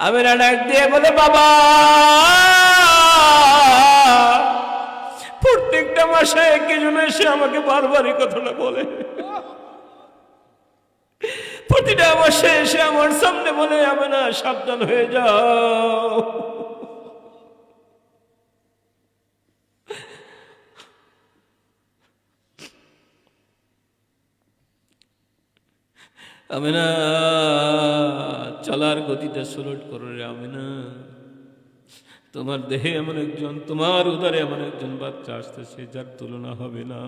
আমিনা ডাক দিয়ে বলে, বাবা! প্রত্যেকটা মাসে একজন এসে আমাকে বারবারই কথাটা বলে। প্রতিটা মাসে এসে আমার সামনে বলে, আমি না, সাবধান হয়ে যাও। আমি না চলার গতিটা সুলট করো রে আমি না। তোমার দেহে এমন একজন, তোমার উদারে এমন একজন বাচ্চা আসতেছে যার তুলনা হবে না।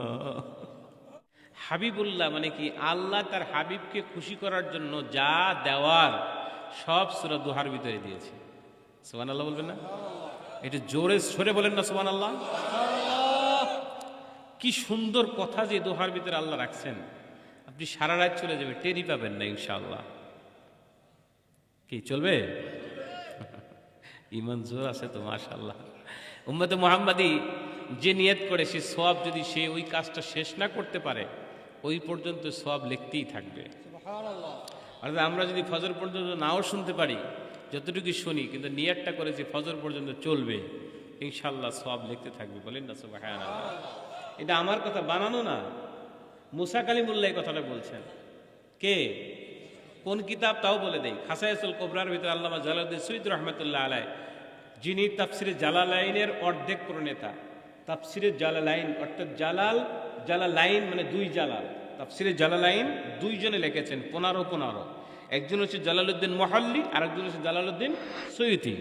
হাবিবুল্লাহ মানে কি? আল্লাহ তার হাবিবকে খুশি করার জন্য যা দেওয়ার সব সুরা দুহার ভিতরে দিয়েছে। সোমান আল্লাহ বলবেন না? একটু জোরে সরে বলেন না সোমান আল্লাহ কি সুন্দর কথা যে দোহার ভিতরে আল্লাহ রাখছেন। আপনি সারা রাত চলে যাবে টেরি পাবেন না ইনশাআল্লাহ। কি চলবে? ইমান জোর আছে তো মাশাল্লাহ উম্মতে মোহাম্মদী যে নিয়ত করে সে সব যদি সে ওই কাজটা শেষ না করতে পারে ওই পর্যন্ত সব লিখতেই থাকবে। অর্থাৎ আমরা যদি ফজর পর্যন্ত নাও শুনতে পারি যতটুকু শুনি কিন্তু নিয়তটা করে যে ফজর পর্যন্ত চলবে ইনশাল্লাহ সব লিখতে থাকবে বলেন না সব হ্যাঁ এটা আমার কথা বানানো না। মুসা কালিমুল্লাহ এই কথাটা বলছেন। কে? কোন কিতাব তাও বলে দেই। খাসাইসুল কোবরার ভিতরে আল্লামা জালাউদ্দিন সৈয়দ রহমতুল্লাহ আলাই যিনি তাফসিরে জালালাইনের অর্ধেক প্রণেতা তাফসিরে জালালাইন অর্থাৎ জালাল, জালালাইন মানে দুই জালাল। তাফসিরে জালালাইন দুইজনে লিখেছেন, পনেরো পনেরো। একজন হচ্ছে জালালউদ্দিন মহাল্লি আর একজন হচ্ছে জালালউদ্দিন সৈয়দি।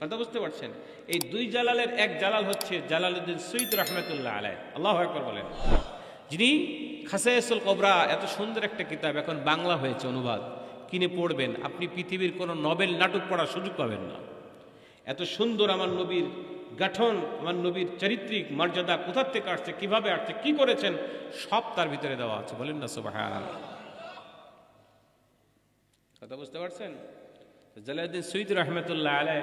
কথা বুঝতে পারছেন? এই দুই জালালের এক জালাল হচ্ছে জালালউদ্দিন সৈয়দ রহমতুল্লাহ আলাই আল্লাহ একবার বলেন। যিনি খাসাইসুল কবরা, এত সুন্দর একটা কিতাব, এখন বাংলা হয়েছে অনুবাদ। কিনে পড়বেন, আপনি পৃথিবীর কোনো নবেল নাটক পড়ার সুযোগ পাবেন না। এত সুন্দর আমার নবীর গঠন, আমার নবীর চারিত্রিক মর্যাদা কোথার থেকে আসছে, কীভাবে আসছে, কি করেছেন, সব তার ভিতরে দেওয়া আছে। বলেন না সবাই কথা বুঝতে পারছেন? জালাউদ্দিন সৈয়দ রহমতুল্লাহ আলাই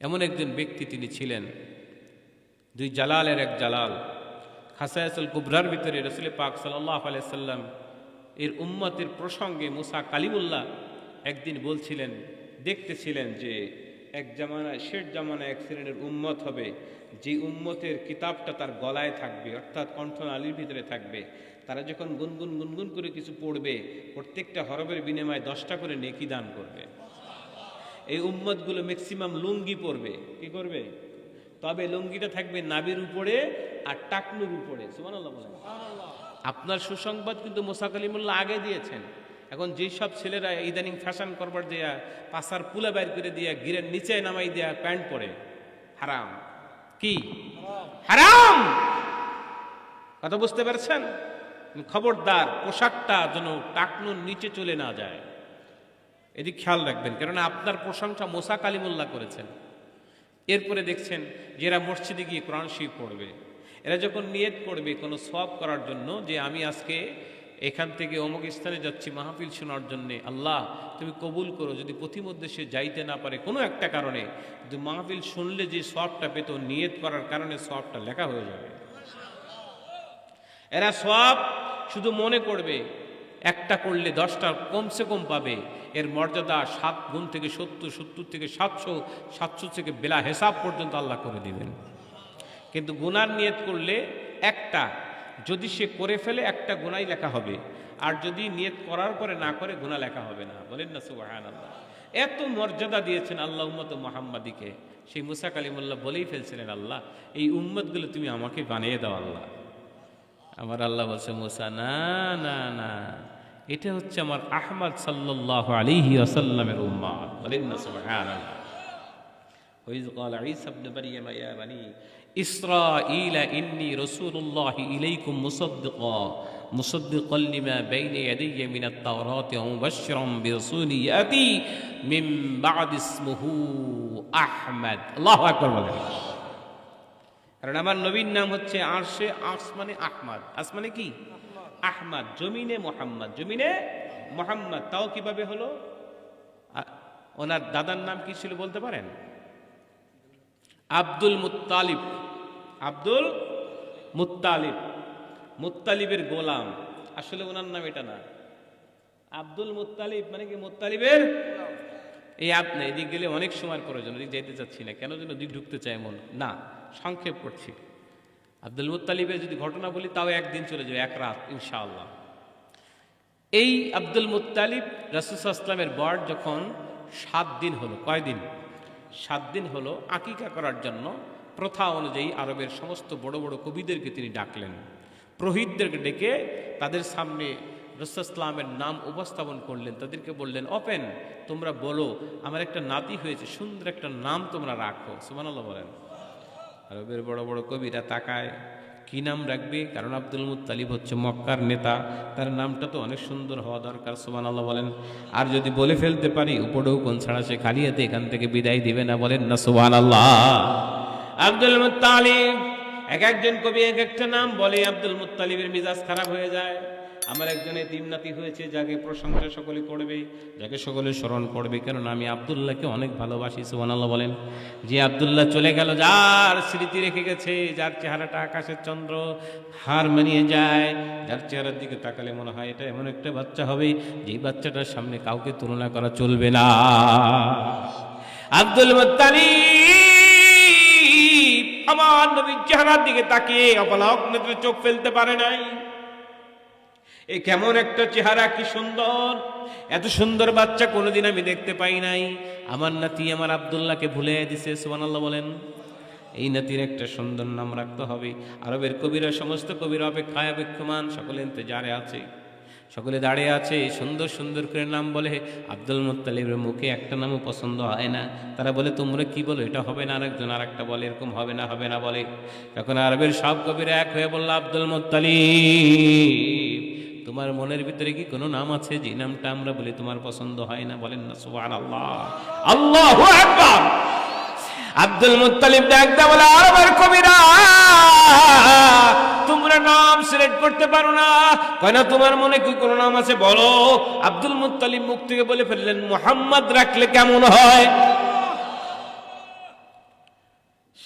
এমন একজন ব্যক্তি তিনি ছিলেন, দুই জালালের এক জালাল। খাসায়াসুল কুবরার ভিতরে রসুল পাক সাল্লাহ আলাইসাল্লাম এর উম্মতের প্রসঙ্গে মুসা কালিমুল্লাহ একদিন বলছিলেন, দেখতেছিলেন যে এক জামানায়, শেষ জামানায় এক শ্রেণির উম্মত হবে, যে উম্মতের কিতাবটা তার গলায় থাকবে, অর্থাৎ কণ্ঠনালীর ভিতরে থাকবে। তারা যখন গুনগুন গুনগুন করে কিছু পড়বে, প্রত্যেকটা হরবের বিনিময়ে দশটা করে নেকি দান করবে। এই উম্মতগুলো ম্যাক্সিমাম লুঙ্গি পরবে। কি করবে? তবে লুঙ্গিটা থাকবে নাবির উপরে আর টাকনুর উপরে। আপনার সুসংবাদ কিন্তু মোসা কালিমুল্লাহ আগে দিয়েছেন। এখন যেই সব ছেলেরা ইদানিং ফ্যাশন করবার দেয়া পাশার পুলা বাইর করে দিয়া গিরের নিচে নামাই দেয়া প্যান্ট পরে হারাম। কি? হারাম! কথা বুঝতে পারছেন? খবরদার পোশাকটা যেন টাকনুর নিচে চলে না যায়। এদিক খেয়াল রাখবেন কেননা আপনার প্রশংসা মোসা কালিমুল্লাহ করেছেন। এরপরে দেখছেন যে এরা মসজিদে গিয়ে কোরআন শিব পড়বে। এরা যখন নিয়ত করবে, কোনো সব করার জন্য যে আমি আজকে এখান থেকে অমুক স্থানে যাচ্ছি মাহফিল শোনার জন্যে, আল্লাহ তুমি কবুল করো, যদি পথিমধ্যে সে যাইতে না পারে কোনো একটা কারণে, কিন্তু মাহফিল শুনলে যে সবটা পেত, নিয়ত করার কারণে সবটা লেখা হয়ে যাবে। এরা সব শুধু মনে করবে একটা করলে দশটা কমসে কম পাবে। এর মর্যাদা সাত গুণ থেকে সত্তর সত্তর থেকে সাতশো সাতশো থেকে বেলা হেসাব পর্যন্ত আল্লাহ করে দিবেন। কিন্তু গুনার নিয়ত করলে একটা, যদি সে করে ফেলে একটা গুনাই লেখা হবে। আর যদি নিয়ত করার পরে না করে, গুণা লেখা হবে না। বলেন না সুবাহান আল্লাহ এত মর্যাদা দিয়েছেন আল্লাহ উম্মত মোহাম্মদীকে। সেই মুসা কালিমুল্লাহ বলেই ফেলছিলেন আল্লাহ, এই উম্মতগুলো তুমি আমাকে বানিয়ে দাও আল্লাহ। আমার আল্লাহ বলছে মুসা না না না এটা হচ্ছে আমার আহমদ সাল্লাহ আলিহি আসাল্লামের উম্মাদ বলেন না সুবহানাল্লাহ وإذ قال عيسى ابن مريم يا بني إسرائيل إني رسول الله إليكم مصدقا مصدقا لما بين يدي من التوراة ومبشرا برسول يأتي من بعد اسمه أحمد الله أكبر বলেন কারণ আমার নবীর নাম হচ্ছে আরশে আর্স মানে আহমাদ। আস মানে কি? আহমাদ। জমিনে মোহাম্মদ। জমিনে মোহাম্মদ। তাও কীভাবে হলো? ওনার দাদার নাম কি ছিল বলতে পারেন? আব্দুল মুত্তালিব। আব্দুল মুত্তালিব। মুত্তালিবের গোলাম। আসলে ওনার নাম এটা না। আব্দুল মুত্তালিব মানে কি? মুত্তালিবের এই আপনি এদিক গেলে অনেক সময় প্রয়োজন, ওদিক যেতে চাচ্ছি না। কেন যেন দিক ঢুকতে চায় মন? না, সংক্ষেপ করছি। আব্দুল মুত্তালিবের যদি ঘটনা বলি, তাও একদিন চলে যাবে, এক রাত, ইনশাআল্লাহ। এই আব্দুল মুত্তালিব রাসুসাল্লামের বর যখন সাত দিন হলো কয়দিন সাত দিন হলো আকিকা করার জন্য প্রথা অনুযায়ী আরবের সমস্ত বড় বড় কবিদেরকে তিনি ডাকলেন। প্রহিতদেরকে ডেকে তাদের সামনে রসুলামের নাম উপস্থাপন করলেন, তাদেরকে বললেন ওপেন তোমরা বলো, আমার একটা নাতি হয়েছে, সুন্দর একটা নাম তোমরা রাখো। সুমানাল্লাহ বলেন। আরবের বড় বড় কবিরা তাকায়, কি নাম রাখবে? কারণ আব্দুল মুত্তালিব হচ্ছে মক্কার নেতা, তার নামটা তো অনেক সুন্দর হওয়া দরকার সুমান আল্লাহ বলেন। আর যদি বলে ফেলতে পারি উপরেও কোন ছাড়া সে খালিয়াতে এখান থেকে বিদায় দিবে না বলেন না সুবান আল্লাহ আব্দুল মুত্তালিব, এক একজন কবি এক একটা নাম বলে, আব্দুল মুত্তালিবের মিজাজ খারাপ হয়ে যায়। আমার একজনে তিমনাতি হয়েছে, যাকে প্রশংসা সকলে করবে, যাকে সকলে স্মরণ করবে। কেননা আমি আবদুল্লাহকে অনেক ভালোবাসি, সুবহানাল্লাহ বলেন। যে আব্দুল্লাহ চলে গেল, যার স্মৃতি রেখে গেছে, যার চেহারাটা আকাশের চন্দ্র, হার মানিয়ে যায়, যার চেহারার দিকে তাকালে মনে হয় এটা এমন একটা বাচ্চা হবে, যেই বাচ্চাটার সামনে কাউকে তুলনা করা চলবে না। আব্দুল মুত্তালিব আমার নবীর চেহারার দিকে তাকিয়ে অপলক নেত্রে চোখ ফেলতে পারে নাই। এ কেমন একটা চেহারা, কি সুন্দর। এত সুন্দর বাচ্চা কোনোদিন আমি দেখতে পাই নাই। আমার নাতি আমার আব্দুল্লাহকে ভুলে দিছে, সুবহানাল্লাহ বলেন। এই নাতির একটা সুন্দর নাম রাখতে হবে। আরবের কবিরা, সমস্ত কবিরা অপেক্ষায় অপেক্ষমান, সকলে ইন্তজারে আছে। সকলে দাঁড়িয়ে আছে, সুন্দর সুন্দর করে নাম বলে। আব্দুল মোত্তালিবের মুখে একটা নামও পছন্দ হয় না। তারা বলে, তোমরা কি বলো? এটা হবে না, আরেকজন আর একটা বলে, এরকম হবে না হবে না, বলে। তখন আরবের সব কবিরা এক হয়ে বলল, আব্দুল মুত্তালিব। তোমার মনের ভিতরে কি কোনো নাম আছে? যে নামটা আমরা বলি, তোমার পছন্দ হয় না, বলেন না সুবহান আল্লাহ আল্লাহু আব্দুল মুত্তালিব ডাকদা বলে, আরবের কবিরা, তোমরা নাম সিলেক্ট করতে পারো না। কয়, না, তোমার মনে কি কোনো নাম আছে? বলো। আব্দুল মুত্তালিব মুখ থেকে বলে ফেললেন, মোহাম্মদ রাখলে কেমন হয়?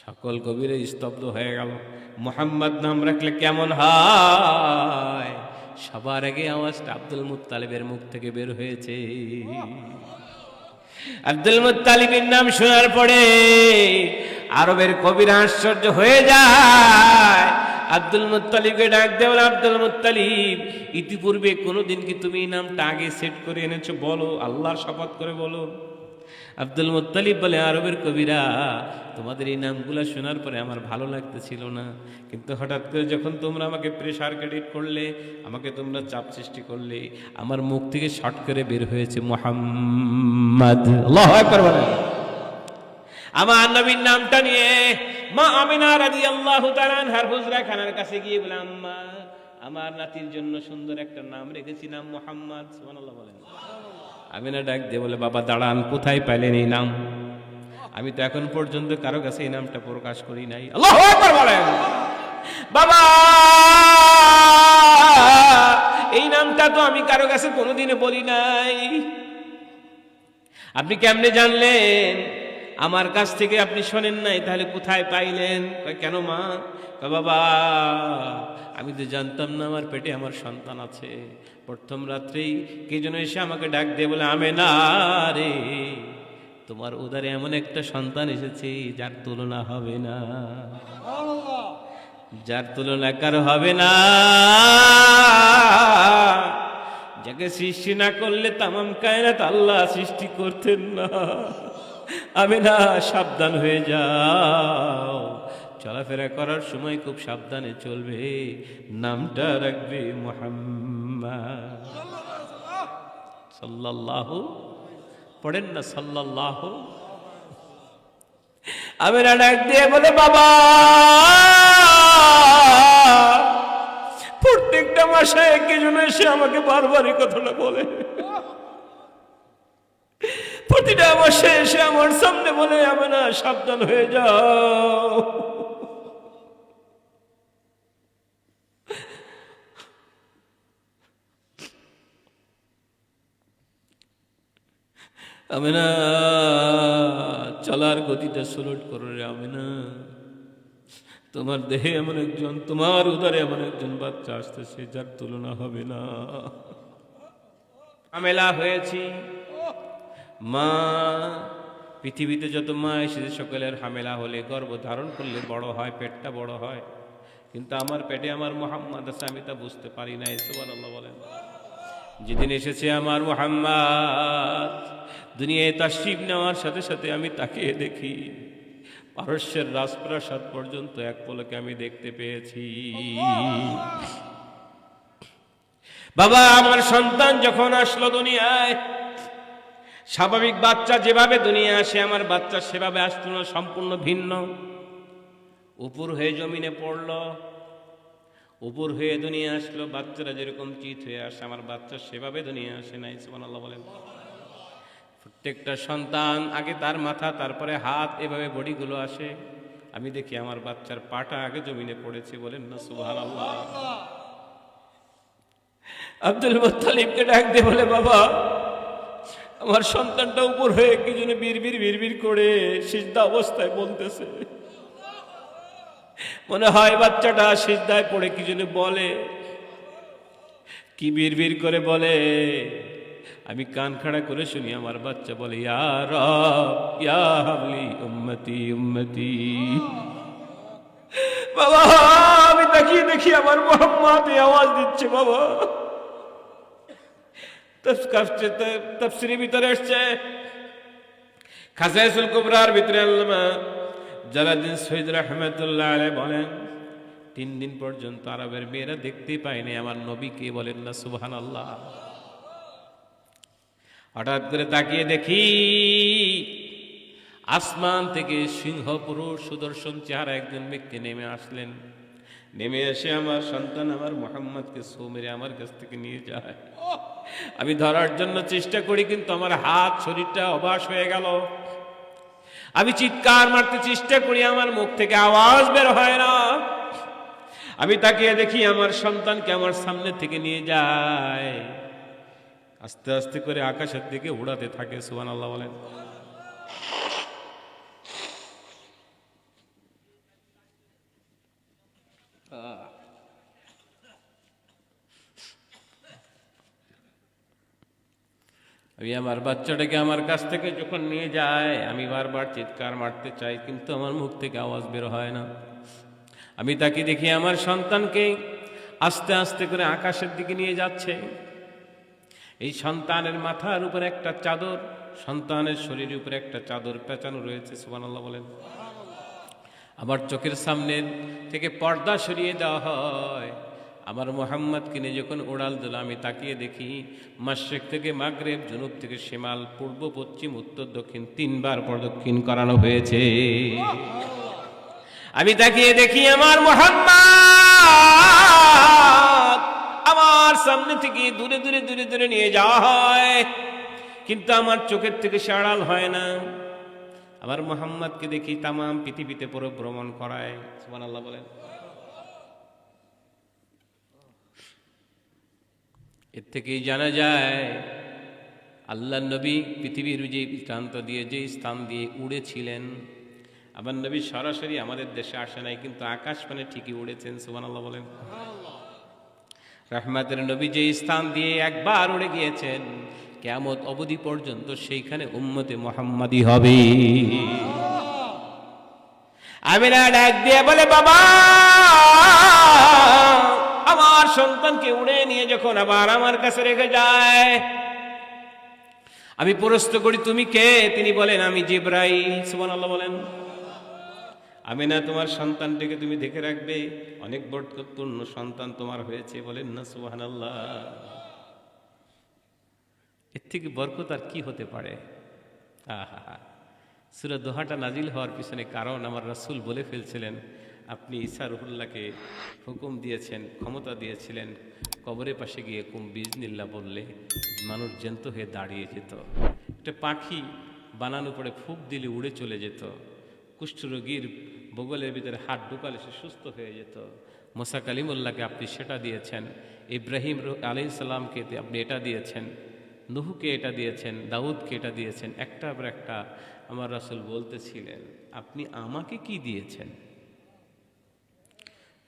সকল কবিরে স্তব্ধ হয়ে গেল, মোহাম্মদ নাম রাখলে কেমন হয়? সবার আগে আওয়াজটা আব্দুল মুত্তালিবের মুখ থেকে বের হয়েছে। আব্দুল মুত্তালিবের নাম শোনার পরে আরবের কবিরা আশ্চর্য হয়ে যায়। আব্দুল মুত্তালিবকে ডাক দেওয়াল আব্দুল মুত্তালিব, ইতিপূর্বে কোনোদিন কি তুমি এই নামটা আগে সেট করে এনেছো? বলো, আল্লাহর শপথ করে বলো। আব্দুল মুত্তালিব বলে, আরবের কবিরা তোমাদের এই নামগুলো শোনার পরে আমার ভালো লাগতেছিল না। কিন্তু হঠাৎ করে যখন তোমরা আমাকে প্রেশার ক্রেডিট করলে, আমাকে তোমরা চাপ সৃষ্টি করলে, আমার মুখ থেকে শর্ট করে বের হয়েছে মোহাম্মদ। আল্লাহু আমার নবীর নামটা নিয়ে মা আমিনা রাদিয়াল্লাহু তাআলা আনহার হুজরা খানার কাছে গিয়ে বলে, আম্মা, আমার নাতির জন্য সুন্দর একটা নাম রেখেছিলাম মোহাম্মদ। সুবহানাল্লাহ বলেন। আমিনা ডাক দিয়ে বলে, বাবা, দাঁড়ান, কোথায় পাইলেন এই নাম? আমি তো এখন পর্যন্ত কারও কাছে এই নামটা প্রকাশ করি নাই। আল্লাহু বলেন। বাবা, এই নামটা তো আমি কারও কাছে কোনোদিনে বলি নাই। আপনি কেমনে জানলেন? আমার কাছ থেকে আপনি শোনেন নাই, তাহলে কোথায় পাইলেন? কেন মা? বাবা, আমি তো জানতাম না, আমার পেটে আমার সন্তান আছে। প্রথম রাত্রেই কে যেন এসে আমাকে ডাক দিয়ে বলে আমে না রে। তোমার উদারে এমন একটা সন্তান এসেছে যার তুলনা হবে না। যার তুলনা কারও হবে না। যাকে সৃষ্টি না করলে তামাম কায়নাত আল্লাহ সৃষ্টি করতেন না। আমি না সাবধান হয়ে যাও। চলাফেরা করার সময় খুব সাবধানে চলবে। নামটা রাখবে মোহাম্মদ। সাল্লাল্লাহু পড়েন না, সাল্লাল্লাহু আমি ডাক দিয়ে বলে, বাবা, প্রত্যেকটা মাসে কে যেন এসে আমাকে বারবারই কথাটা বলে। প্রতিটা মাসে এসে আমার সামনে বলে আমি না সাবধান হয়ে যাও। আমি না চলার গতিটা সুলট করো রে আমি না তোমার দেহে এমন একজন, তোমার উদারে এমন একজন বাচ্চা আসতেছে যার তুলনা হবে না। ঝামেলা হয়েছি। মা, পৃথিবীতে যত মা এসেছে সকলের হামেলা হলে গর্ভ ধারণ করলে বড় হয়, পেটটা বড় হয়। কিন্তু আমার পেটে আমার মোহাম্মদ আছে, আমি তা বুঝতে পারি না আল্লাহ বলেন। যেদিন এসেছে আমার মোহাম্মদ দুনিয়ায় তাশরিফ নেওয়ার সাথে সাথে আমি তাকে দেখি। পারস্যের রাজপ্রাসাদ পর্যন্ত এক পলকে আমি দেখতে পেয়েছি। বাবা, আমার সন্তান যখন আসলো দুনিয়ায়, স্বাভাবিক বাচ্চা যেভাবে দুনিয়া আসে, আমার বাচ্চা সেভাবে আসতো না, সম্পূর্ণ ভিন্ন। উপর হয়ে জমিনে পড়ল, উপর হয়ে দুনিয়া আসলো, বাচ্চারা যেরকম চিত হয়ে আসে, আমার বাচ্চা সেভাবে দুনিয়া আসে নাই, সুবহানাল্লাহ বলেন। প্রত্যেকটা সন্তান, আগে তার মাথা, তারপরে হাত, এভাবে বডিগুলো আসে। আমি দেখি আমার বাচ্চার পাটা আগে জমিনে পড়েছে বলেন না, সুবহানাল্লাহ। আব্দুল মুত্তালিবকে ডাক দিয়ে বলে, বাবা, আমার সন্তানটা উপর হয়ে কি জন্য বিড়বির বিড়বির করে সিদ্ধা অবস্থায় বলতেছে। মনে হয় বাচ্চাটা সিদ্ধায় পড়ে কি জন্য বলে। কি বিড়বির করে বলে। আমি কান খাড়া করে শুনি, আমার বাচ্চা বলে উম্মতি উম্মতি। বাবা, আমি তাকিয়ে দেখি আমার মোহাম্মদ আওয়াজ দিচ্ছে, বাবা। ভিতরে খাসাইসুল কুবরার ভিতরে বলেন, তিন দিন পর্যন্ত আরবের মেয়েরা দেখতে পায়নি আমার নবীকে বলেন না সুবহান আল্লাহ হঠাৎ করে তাকিয়ে দেখি আসমান থেকে সিংহ পুরুষ সুদর্শন চেহারা একজন ব্যক্তি নেমে আসলেন। নেমে এসে আমার সন্তান আমার মোহাম্মদকে সো মেরে আমার কাছ থেকে নিয়ে যায়। আমি ধরার জন্য চেষ্টা করি, কিন্তু আমার হাত, শরীরটা অবাস হয়ে গেল। আমি চিৎকার মারতে চেষ্টা করি, আমার মুখ থেকে আওয়াজ বের হয় না। আমি তাকিয়ে দেখি আমার সন্তানকে আমার সামনে থেকে নিয়ে যায়। আস্তে আস্তে করে আকাশের দিকে উড়াতে থাকে সুবান আল্লাহ বলেন আমি আমার বাচ্চাটাকে আমার কাছ থেকে যখন নিয়ে যায়, আমি বারবার চিৎকার মারতে চাই, কিন্তু আমার মুখ থেকে আওয়াজ বের হয় না। আমি তাকে দেখি আমার সন্তানকে আস্তে আস্তে করে আকাশের দিকে নিয়ে যাচ্ছে। এই সন্তানের মাথার উপরে একটা চাদর, সন্তানের শরীরের উপরে একটা চাদর পেঁচানো রয়েছে, সুবহানাল্লাহ বলেন। আমার চোখের সামনে থেকে পর্দা সরিয়ে দেওয়া হয়। আমার মোহাম্মদকে নিয়ে যখন ওড়াল দিল, আমি তাকিয়ে দেখি মাসেক থেকে মাগরেব, জনুব থেকে সেমাল পূর্ব, পশ্চিম, উত্তর, দক্ষিণ তিনবার প্রদক্ষিণ করানো হয়েছে। আমি তাকিয়ে দেখি আমার মোহাম্মদ আমার সামনে থেকে দূরে দূরে দূরে দূরে নিয়ে যাওয়া হয়। কিন্তু আমার চোখের থেকে সে আড়াল হয় না। আমার মোহাম্মদকে দেখি তামাম পৃথিবীতে পুরো ভ্রমণ করায়। সুবহানাল্লাহ বলেন। এর থেকেই জানা যায় আল্লাহ নবী পৃথিবীর যে দিয়ে, যে স্থান দিয়ে উড়েছিলেন। আমার নবী সরাসরি আমাদের দেশে আসে নাই, কিন্তু আকাশ মানে ঠিকই উড়েছেন সুবান আল্লাহ বলেন। রহমাতের নবী যে স্থান দিয়ে একবার উড়ে গিয়েছেন কেমত অবধি পর্যন্ত সেইখানে উম্মতে মোহাম্মদি হবে। আমিনা ডাক দিয়ে বলে, বাবা, আমার সন্তানকে উড়ে নিয়ে যখন আবার আমার কাছে রেখে যায়, আমি প্রশ্ন করি, তুমি কে? তিনি বলেন, আমি জিব্রাই সুবহানাল্লাহ বলেন। আমি না তোমার সন্তানটিকে তুমি দেখে রাখবে। অনেক বরকতপূর্ণ সন্তান তোমার হয়েছে বলেন না, সুবহানাল্লাহ। এর থেকে বরকত আর কি হতে পারে? আহা সুরা দোহাটা নাজিল হওয়ার পিছনে কারণ আমার রাসূল বলে ফেলছিলেন, আপনি ঈসা রহুল্লাহকে হুকুম দিয়েছেন, ক্ষমতা দিয়েছিলেন, কবরের পাশে গিয়ে কুম বিজনিল্লা বললে, মানুষ জ্যান্ত হয়ে দাঁড়িয়ে যেত। একটা পাখি বানানো পরে ফুক দিলে উড়ে চলে যেত। কুষ্ঠরোগীর ভূগোলের ভিতরে হাত ঢুকালে সে সুস্থ হয়ে যেত। মোসা কালিমুল্লাহকে আপনি সেটা দিয়েছেন, ইব্রাহিম আলি ইসলামকে আপনি এটা দিয়েছেন, নুহুকে এটা দিয়েছেন, দাউদকে এটা দিয়েছেন, একটা পর একটা আমার রাসুল বলতেছিলেন, আপনি আমাকে কি দিয়েছেন?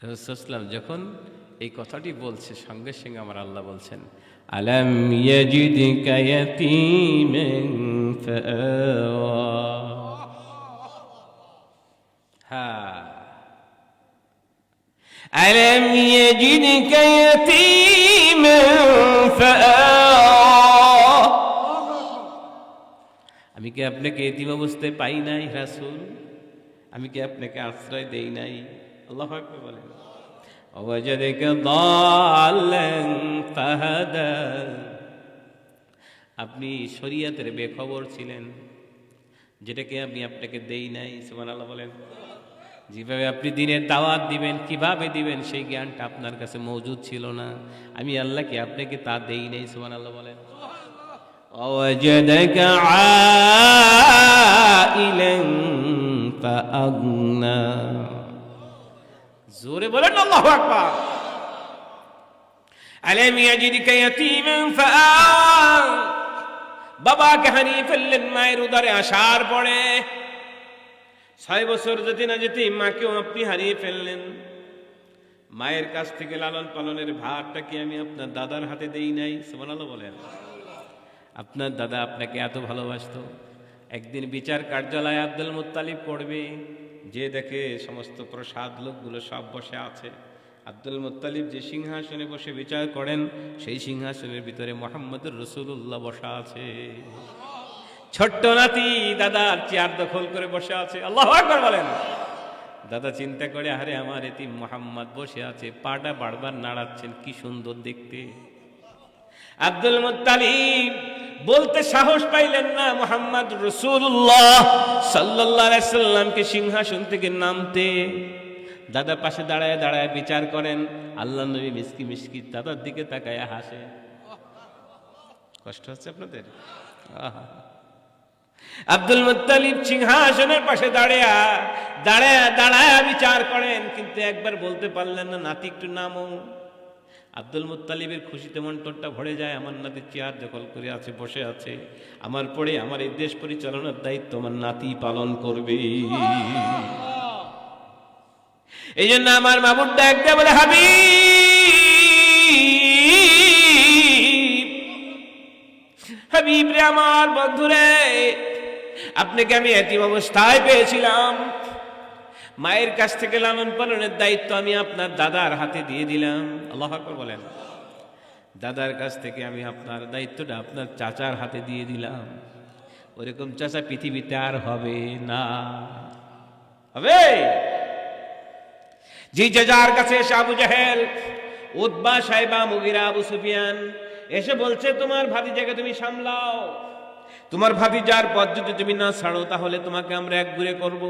রসুলাম যখন এই কথাটি বলছে, সঙ্গে সঙ্গে আমার আল্লাহ বলছেন, আলাম ইয়াজিদিকা ইয়াতীমান ফাআওয়া। ألم يجدك يتيما فآوى আমি কি আপনাকে এতিম অবস্থায় পাই নাই রাসূল আমি কি আপনাকে আশ্রয় দেই নাই আল্লাহ আকবার বলেন ووجدك ضالا فهدى আপনি শরীয়তের বেখবর ছিলেন যেটাকে আমি আপনাকে দেই নাই সুবহানাল্লাহ বলেন যেভাবে আপনি দিনের দাওয়াত দিবেন কিভাবে দিবেন সেই জ্ঞানটা আপনার কাছে মজুদ ছিল না আমি আল্লাহকে আপনাকে তা দেই নাই সুবহানাল্লাহ বলেন ووجدك عائلا فأغنى জোরে বলেন আল্লাহু আকবার আলাম ইয়াজিদিকা ইয়াতীমান ফাআওয়া বাবাকে হারিয়ে ফেললেন মায়ের উদারে আসার পরে ছয় বছর যেতে না যেতে মাকেও আপনি হারিয়ে ফেললেন। মায়ের কাছ থেকে লালন পালনের ভারটা কি আমি আপনার দাদার হাতে দেই নাই? সুবহানাল্লাহ বলেন। আপনার দাদা আপনাকে এত ভালোবাসতো। একদিন বিচার কার্যালয়ে আব্দুল মুত্তালিব পড়বে, যে দেখে সমস্ত প্রসাদ লোকগুলো সব বসে আছে। আব্দুল মুত্তালিব যে সিংহাসনে বসে বিচার করেন, সেই সিংহাসনের ভিতরে মোহাম্মদুর রসুল্লাহ বসা আছে। ছোট্ট নাতি দাদার চেয়ার দখল করে বসে আছে। আল্লাহ আকবার বলেন। দাদা চিন্তা করে, আরে আমার এটি মোহাম্মদ বসে আছে, পাটা বারবার নাড়াচ্ছেন, কি সুন্দর দেখতে। আব্দুল মুত্তালিব বলতে সাহস পাইলেন না মোহাম্মদ রসুল্লাহ সাল্লাহ সাল্লামকে সিংহাসন থেকে নামতে। দাদা পাশে দাঁড়ায় দাঁড়ায় বিচার করেন আল্লাহ নবী মিসকি মিসকি দাদার দিকে তাকায় হাসে। কষ্ট হচ্ছে আপনাদের? আহা। আব্দুল মুত্তালিব সিংহাসনের পাশে দাঁড়িয়ে দাঁড়ায় দাঁড়ায় বিচার করেন, কিন্তু একবার বলতে পারলেন না, নাতি একটু নামো। আব্দুল মুত্তালিবের খুশিতে মন্টনটা ভরে যায়, আমার নাতি চেয়ার দখল করে আছে, বসে আছে। আমার পরে আমার এই দেশ পরিচালনার দায়িত্ব আমার নাতি পালন করবে। এই জন্য আমার মামুর ডাক দেয়া বলে হাবি হাবিব রে আমার বন্ধুরে! আপনাকে আমি এতিম অবস্থায় পেয়েছিলাম। মায়ের কাছ থেকে লালন পালনের দায়িত্ব আমি আপনার দাদার হাতে দিয়ে দিলাম। আল্লাহ বলেন। দাদার কাছ থেকে আমি আপনার দায়িত্বটা আপনার চাচার হাতে দিয়ে দিলাম। ওরকম চাচা পৃথিবীতে আর হবে না। হবে? যে যার কাছে এসে আবু জাহেল উদ্বা সাহেবা মুগিরা আবু সুফিয়ান এসে বলছে, তোমার ভাতিজাকে তুমি সামলাও। তোমার ভাতিজার পথ যদি তুমি না ছাড়ো, তাহলে তোমাকে আমরা এক ঘুরে করব।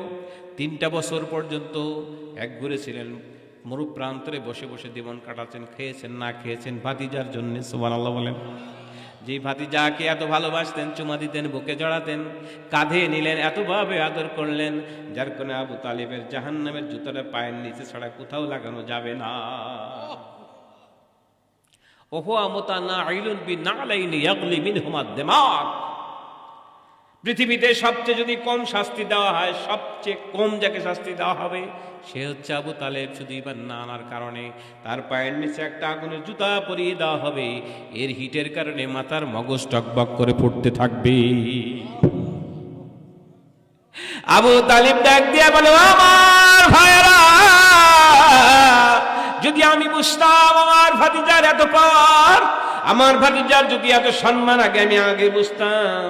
তিনটা বছর পর্যন্ত এক ঘুরে ছিলেন। মরু প্রান্তরে বসে বসে জীবন কাটাচ্ছেন, খেয়েছেন, না খেয়েছেন ভাতিজার জন্য সুবান আল্লাহ বলেন। যে ভাতিজাকে এত ভালোবাসতেন, চুমা দিতেন, বুকে জড়াতেন, কাঁধে নিলেন এতভাবে আদর করলেন, যার কোনো আবু তালিবের জাহান নামের জুতোটা পায়ের নিচে ছাড়া কোথাও লাগানো যাবে না। ওহো আমতা না আইলুন বি না লাইনি ইয়াগলি মিন হুমাদ দেমাগ পৃথিবীতে সবচেয়ে যদি কম শাস্তি দেওয়া হয়, সবচেয়ে কম যাকে শাস্তি দেওয়া হবে, সে হচ্ছে আবু তালেব। শুধু এবার না আনার কারণে তার পায়ের নিচে একটা আগুনের জুতা পরিয়ে দেওয়া হবে। এর হিটের কারণে মাথার মগজ টকবক করে পড়তে থাকবে। আবু তালিব ডাক দিয়ে বলে আমার ভাইরা যদি আমি বুঝতাম আমার ভাতিজার এত পার আমার ভাতিজার যদি এত সম্মান, আগে আমি আগে বুঝতাম।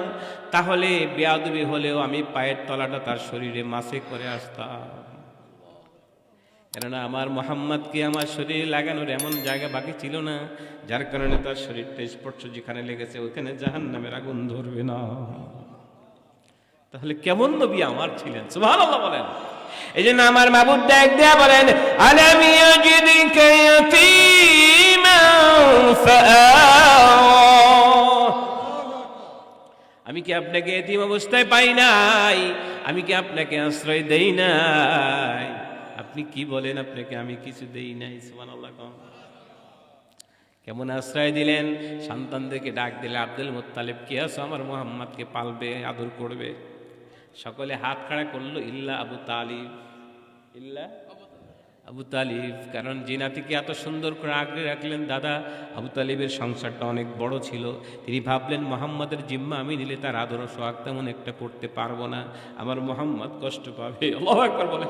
তাহলে বেয়াদবি হলেও আমি পায়ের তলাটা তার শরীরে মাসে করে আসতাম। কেননা আমার মোহাম্মদকে আমার শরীরে লাগানোর এমন জায়গা বাকি ছিল না, যার কারণে তার শরীরটা স্পর্শ যেখানে লেগেছে ওখানে জাহান নামের আগুন ধরবে না। তাহলে কেমন নবী আমার ছিলেন? সুবহানাল্লাহ বলেন। এই জন্য আমার মাবুদ ডাক দেয়া বলেন, আলাম আমি কি আপনাকে এতিম অবস্থায় পাই নাই? আমি কি আপনাকে আশ্রয় দেই নাই? আপনি কি বলেন আপনাকে আমি কিছু দেই নাই? সুবহানাল্লাহ কম কেমন আশ্রয় দিলেন? সন্তানদেরকে ডাক দিলে, আব্দুল মোত্তালেব, কে আছো? আমার মোহাম্মদকে পালবে, আদর করবে। সকলে হাত খাড়া করল, ইল্লা আবু তালিব। ইল্লা আবু তালিব, কারণ যে নাতিকে এত সুন্দর করে আগলে রাখলেন দাদা, আবু তালিবের সংসারটা অনেক বড় ছিল। তিনি ভাবলেন, মোহাম্মদের জিম্মা আমি নিলে তার আদর সোহাগ তেমন একটা করতে পারব না। আমার মোহাম্মদ কষ্ট পাবে। বলে।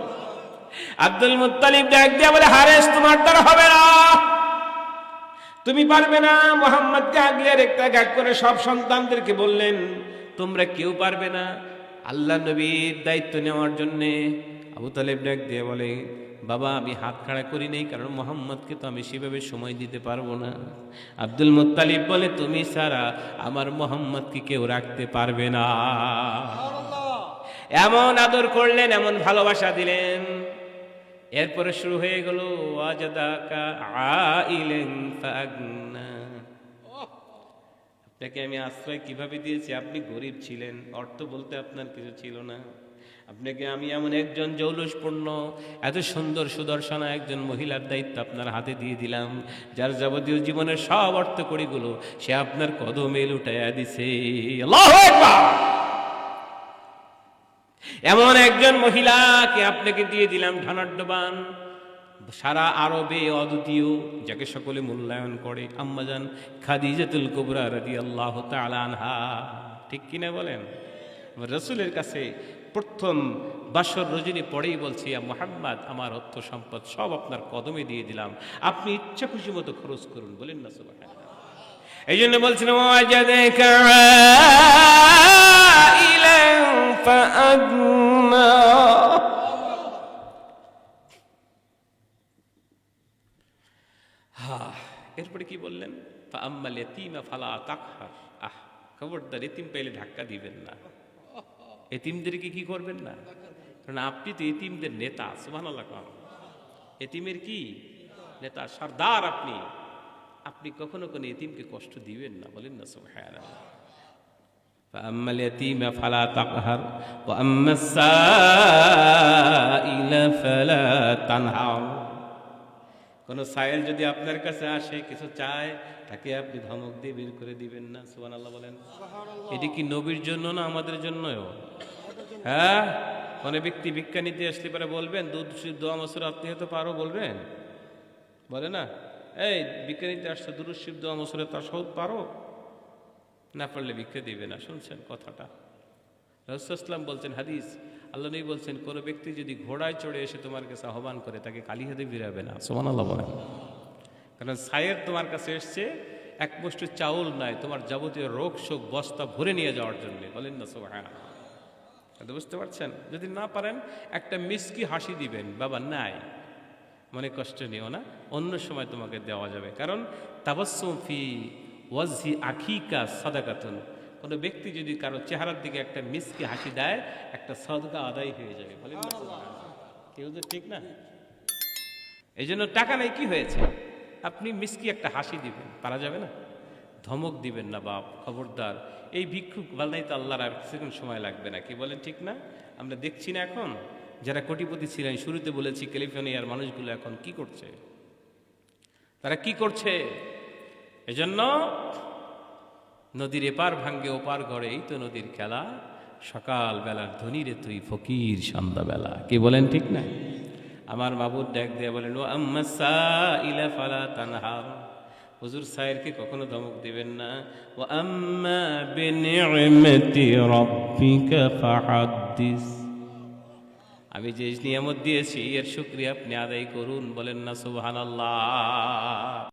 আব্দুল মুত্তালিব ডাক দিয়া বলে, হারেস, তোমার দ্বারা হবে না। তুমি পারবে না। মোহাম্মদকে আগলে একটা গাগ করে সব সন্তানদেরকে বললেন, তোমরা কেউ পারবে না। আল্লাহ নবীর দায়িত্ব নেওয়ার জন্যে। আবু তালেব ডাক দিয়ে বলে বাবা আমি হাত খাড়া করি নেই কারণ মোহাম্মদকে তো আমি সেভাবে সময় দিতে পারব না। আব্দুল মুত্তালিব বলে তুমি সারা আমার মোহাম্মদকে কেউ রাখতে পারবে না। এমন আদর করলেন এমন ভালোবাসা দিলেন। এরপরে শুরু হয়ে গেল আপনাকে আমি আশ্রয় কীভাবে দিয়েছি? আপনি গরিব ছিলেন অর্থ বলতে আপনার কিছু ছিল না। আপনাকে আমি এমন একজন জৌলুসপূর্ণ, এত সুন্দর সুদর্শনা একজন মহিলার দায়িত্ব আপনার হাতে দিয়ে দিলাম, যার যাবতীয় জীবনের সব অর্থ কড়িগুলো সে আপনার কদমে লুটাইয়া দিছে। এমন একজন মহিলাকে আপনাকে দিয়ে দিলাম ধনাঢ্যবান সারা আরবে অদ্বিতীয়, যাকে সকলে মূল্যায়ন করে। আম্মাজান খাদিজাতুল কুবরা রাদি আল্লাহ আনহা, ঠিক কিনা বলেন? রসুলের কাছে প্রথম বাসর রজনী পড়েই বলছি, "ইয়া মোহাম্মদ, আমার অর্থ সম্পদ সব আপনার কদমে দিয়ে দিলাম। আপনি ইচ্ছা খুশি মতো খরচ করুন, বলেন না সুবাহ এই জন্য হা, এরপরে কি বললেন? ফালা তাকহার। আহ, খবরদার, এতিম পেলে ধাক্কা দিবেন না। এতিমদেরকে কি করবেন না কারণ আপনি তো এতিমদের নেতা সুবহানাল্লাহ কন এতিমের কি নেতা সর্দার আপনি আপনি কখনো কোনো এতিমকে কষ্ট দিবেন না বলেন না সুবহানাল্লাহ فأما اليتيم فلا تقهر وأما السائل فلا تنهر কোন সাইল যদি আপনার কাছে আসে কিছু চায় তাকে আপনি ধমক দিয়ে বের করে দিবেন না সুবান আল্লাহ বলেন এটি কি নবীর জন্য না আমাদের জন্যও? হ্যাঁ? কোনো ব্যক্তি ভিক্ষা নিতে আসলে পরে বলবেন দুধ দোয়া মসুর আপনি হতে পারো বলবেন? বলে না? এই ভিক্ষা নিতে আসছো দুরুদ শিব দোয়া মসুরে তার সৌদ পারো? না পারলে ভিক্ষা দিবে না শুনছেন কথাটা। রসুলাম বলছেন হাদিস আল্লাহ নবী বলছেন, কোনো ব্যক্তি যদি ঘোড়ায় চড়ে এসে তোমার কাছে আহ্বান করে, তাকে কালী হাতে ফিরাবে না। সোমান আল্লাহ বলেন। কারণ সায়ের তোমার কাছে এসছে, এক মুষ্টি চাউল নাই, তোমার যাবতীয় রোগ, শোক, বস্তা ভরে নিয়ে যাওয়ার জন্য। বলেন না কথা বুঝতে পারছেন? যদি না পারেন, একটা মিসকি হাসি দিবেন, বাবা, নাই। মনে কষ্ট নিও না, অন্য সময় তোমাকে দেওয়া যাবে। কারণ তাবাসুম ফি ওয়াজি আখিকা সদাকাতুন। কোনো ব্যক্তি যদি কারও চেহারার দিকে একটা মিসকে হাসি দেয় একটা সদকা আদায় হয়ে যাবে। বলেন না কেউ তো ঠিক না? এই জন্য টাকা নেই কি হয়েছে? আপনি মিসকি একটা হাসি দিবেন পারা যাবে না? ধমক দিবেন না বাপ খবরদার। এই ভিক্ষুক বানাইতে আল্লাহর আর কিছুক্ষণ সময় লাগবে না কি বলেন ঠিক না? আমরা দেখছি না এখন। যারা কোটিপতি ছিলেন শুরুতে বলেছি ক্যালিফোর্নিয়ার মানুষগুলো এখন কি করছে? তারা কি করছে? এজন্য নদীর এপার ভাঙ্গে ওপার গড়ে, এই তো নদীর খেলা। সকাল বেলার ধনীরে তুই ফকির সন্ধ্যাবেলা। কি বলেন ঠিক না? আমার বাবুর ডাক দিয়ে বলেন, ও আম্মা ইলা ফালা তানহার হুজুর সাহেবকে কখনো ধমক দিবেন না। ও আম্মা বিনি'মাতি রাব্বিকা ফাহাদ্দিস। আমি যে নিয়ামত দিয়েছি, এর শুক্রিয়া আপনি আদায় করুন, বলেন না, সুবহানাল্লাহ।